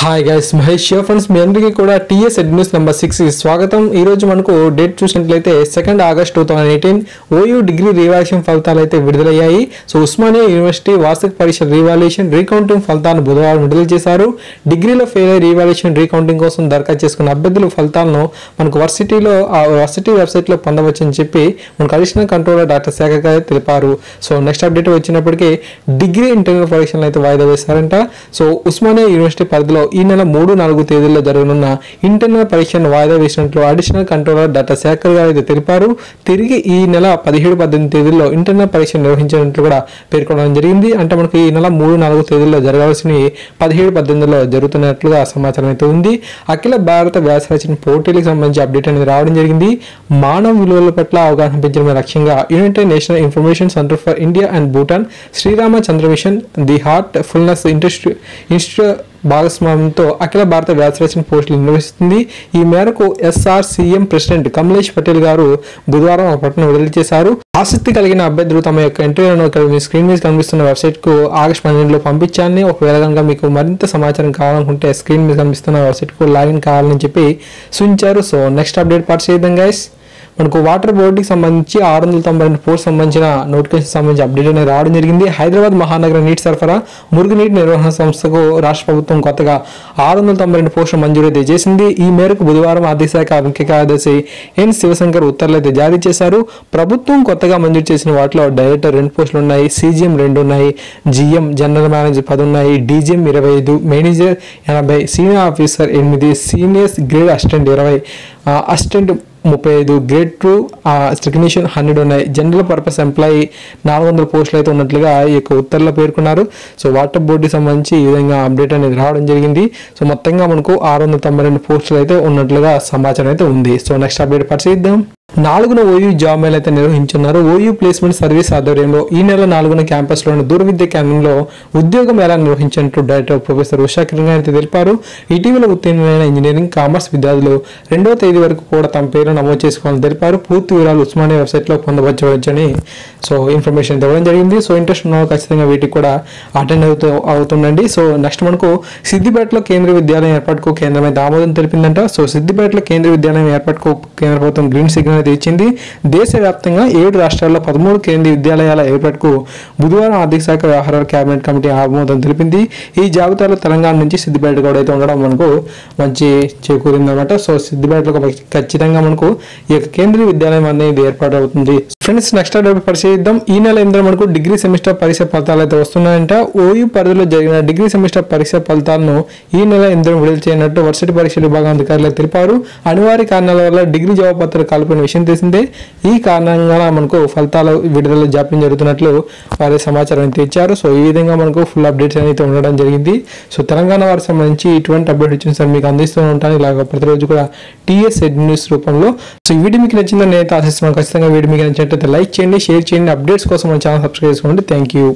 Hi guys Mahesh show friends మీ అందరికీ కూడా TS అడ్మిస్ number six స్వాగతం. ఈ రోజు మనకు డేట్ చూసినట్లయితే second August two thousand eighteen O U degree revaluation ఫలితాలు అయితే విడుదలయ్యాయి. సో ఉస్మానియా యూనివర్సిటీ వార్షిక పరీక్ష రీవాల్యూషన్ రీకౌంటింగ్ ఫలితాలను బుధవారం విడుదల చేశారు. డిగ్రీలో ఫెయిల్ అయ్యే రీవాల్యూషన్ రీకౌంటింగ్ కోసం దరఖాస్తు చేసుకున్న అభ్యర్థుల ఫలితాలను మనకు వర్సిటీలో ఆ వర్సిటీ వెబ్సైట్లో పొందవచ్చని చెప్పి మనకు additional controller doctor Shekhar garu తెలిపారు. సో నెక్స్ట్ అప్డేట్ వచ్చినప్పటికీ డిగ్రీ ఇంటర్నల్ పరీక్షలను అయితే వాయిదా వేశారంట. సో ఉస్మానియా యూనివర్సిటీ పరిధిలో ఈ నెల మూడు నాలుగు తేదీల్లో జరగనున్న ఇంటర్నల్ పరీక్షను వాయిదా వేసినట్లు అడిషనల్ కంట్రోలర్ డాక్టర్ శేఖర్ గారు అయితే తెలిపారు. తిరిగి ఈ నెల పదిహేడు పద్దెనిమిది తేదీల్లో ఇంటర్నల్ పరీక్ష నిర్వహించినట్లు కూడా పేర్కొనడం జరిగింది. అంటే మనకి ఈ నెల మూడు నాలుగు తేదీల్లో జరగాల్సినవి పదిహేడు పద్దెనిమిదిలో జరుగుతున్నట్లుగా సమాచారం అయితే ఉంది. అఖిల భారత వ్యాస రచన పోటీలకు సంబంధించి అప్డేట్ అనేది రావడం జరిగింది. మానవ విలువల పట్ల అవగాహన పెంచడమే లక్ష్యంగా united national information centre for India and Bhutan Sriramachandra mission the heartfulness industry institute భాగస్వామ్యంతో అఖిల భారత వ్యాసరచన పోస్టులు నిర్వహిస్తుంది. ఈ మేరకు ఎస్ఆర్సీఎం ప్రెసిడెంట్ కమలేష్ పటేల్ గారు బుధవారం ఒక ప్రకటన విడుదల చేశారు. ఆసక్తి కలిగిన అభ్యర్థులు తమ యొక్క ఇంటర్వ్యూలను ఇక్కడ మీ స్క్రీన్ మీద కనిపిస్తున్న వెబ్సైట్కు ఆగస్ట్ పన్నెండులో పంపించాలని ఒకవేళ కనుక మీకు మరింత సమాచారం కావాలనుకుంటే స్క్రీన్ మీద కనిపిస్తున్న వెబ్సైట్కు లాగిన్ కావాలని చెప్పి సూచించారు. సో నెక్స్ట్ అప్డేట్ పార్ట్ చేద్దాం గైస్ మనకు వాటర్ బోర్డుకి సంబంధించి ఆరు వందల తొంభై రెండు పోస్ట్ సంబంధించిన నోటిఫికేషన్ సంబంధించి అప్డేట్ అనేది రావడం జరిగింది. హైదరాబాద్ మహానగర నీటి సరఫరా మురుగునీటి నిర్వహణ సంస్థకు రాష్ట్ర ప్రభుత్వం కొత్తగా ఆరు వందల తొంభై రెండు పోస్టులు మంజూరు అయితే చేసింది. ఈ మేరకు బుధవారం ఆర్థిక శాఖ ముఖ్య కార్యదర్శి ఎన్ శివశంకర్ ఉత్తర్వులు అయితే జారీ చేశారు. ప్రభుత్వం కొత్తగా మంజూరు చేసిన వాటిలో డైరెక్టర్ రెండు పోస్టులు ఉన్నాయి సీజీఎం రెండు ఉన్నాయి జిఎం జనరల్ మేనేజర్ పది ఉన్నాయి డీజీఎం ఇరవై ఐదు మేనేజర్ ఎనభై సీనియర్ ఆఫీసర్ ఎనిమిది సీనియర్స్ గ్రేడ్ అసిస్టెంట్ ఇరవై అసిస్టెంట్ ముప్పై ఐదు గ్రేడ్ టూ టెక్నీషియన్ హండ్రెడ్ ఉన్నాయి. జనరల్ పర్పస్ ఎంప్లాయీ నాలుగు వందల పోస్టులు అయితే ఉన్నట్లుగా ఈ యొక్క ఉత్తర్వులో పేర్కొన్నారు. సో వాటర్ బోర్డుకి సంబంధించి ఈ విధంగా అప్డేట్ అనేది రావడం జరిగింది. సో మొత్తంగా మనకు ఆరు వందల తొంభై రెండు పోస్టులు అయితే ఉన్నట్లుగా సమాచారం అయితే ఉంది. సో నెక్స్ట్ అప్డేట్ పరిశీలిద్దాం. నాలుగున ఓయూ జాబ్ మేళ అయితే నిర్వహించున్నారు. ఓయూ ప్లేస్మెంట్ సర్వీస్ ఆధ్వర్యంలో ఈ నెల నాలుగున క్యాంపస్లోని దూర విద్య కేంద్రంలో ఉద్యోగ మేళా నిర్వహించినట్టు డైరెక్టర్ ప్రొఫెసర్ ఉషా కిరణ్ అయితే తెలిపారు. ఇటీవల ఉత్తీర్ణులైన ఇంజనీరింగ్ కామర్స్ విద్యార్థులు రెండవ తేదీ వరకు కూడా తమ పేరు నమోదు చేసుకోవాలని తెలిపారు. పూర్తి వివరాలు ఉస్మానియా వెబ్సైట్లో పొందవచ్చని సో ఇన్ఫర్మేషన్ ఇవ్వడం జరిగింది. సో ఇంట్రెస్ట్ ఉన్న ఖచ్చితంగా వీటికి కూడా అటెండ్ అవుతూ అవుతుండండి. సో నెక్స్ట్ మనకు సిద్దిపేటలో కేంద్రీయ విద్యాలయం ఏర్పాటుకు కేంద్రం అయితే ఆమోదం తెలిపిందంట. సో సిద్దిపేటలో కేంద్రీయ విద్యాలయం ఏర్పాటుకు కేంద్ర ప్రభుత్వం గ్రీన్ సిగ్నల్ అనేది ఇచ్చింది. దేశవ్యాప్తంగా ఏడు రాష్ట్రాల్లో పదమూడు కేంద్రీయ విద్యాలయాల ఏర్పాటుకు బుధవారం ఆర్థిక శాఖ వ్యవహారాల కేబినెట్ కమిటీ ఆమోదం తెలిపింది. ఈ జాబితాలో తెలంగాణ నుంచి సిద్దిపేట కూడా అయితే ఉండడం మనకు మంచి చేకూరిందన్నమాట. సో సిద్దిపేటలో ఖచ్చితంగా మనకు ఈ యొక్క కేంద్రీయ విద్యాలయం అనేది ఏర్పాటు అవుతుంది ఫ్రెండ్స్ నెక్స్ట్ అప్డేట్ పరిశీలిద్దాం ఈ నెల ఎనిమిది మనకు డిగ్రీ సెమిస్టర్ పరీక్ష ఫలితాలు అయితే వస్తున్నాయంట. ఓయూ పరిధిలో జరిగిన డిగ్రీ సెమిస్టర్ పరీక్ష ఫలితాలను ఈ నెల ఎనిమిది విడుదల చేయనట్టు వర్సిటీ పరీక్షల విభాగం అధికారులు తెలిపారు. అనివార్య కారణాల వల్ల డిగ్రీ జవాబుపత్రాలు కాల్పోయిన విషయం తెలిసిందే. ఈ కారణంగా మనకు ఫలితాల విడుదల జాప్యం జరుగుతున్నట్లు వారి సమాచారం అయితే ఇచ్చారు. సో ఈ విధంగా మనకు ఫుల్ అప్డేట్స్ అయితే ఉండడం జరిగింది. సో తెలంగాణ వారికి సంబంధించి ఇటువంటి అప్డేట్ ఇచ్చిన సార్ మీకు అందిస్తూ ఉంటాను. ఇలాగ ప్రతిరోజు కూడా టీఎస్ ఎడ్ న్యూస్ రూపంలో సో ఈ వీడియో మీకు నచ్చిందని నేను ఆశిస్తున్నాను. ఖచ్చితంగా వీడియో మీకు నచ్చినట్లయితే లైక్ చేయండి షేర్ చేయండి అప్డేట్స్ కోసం మన ఛానల్ సబ్స్క్రైబ్ చేసుకోండి. Thank you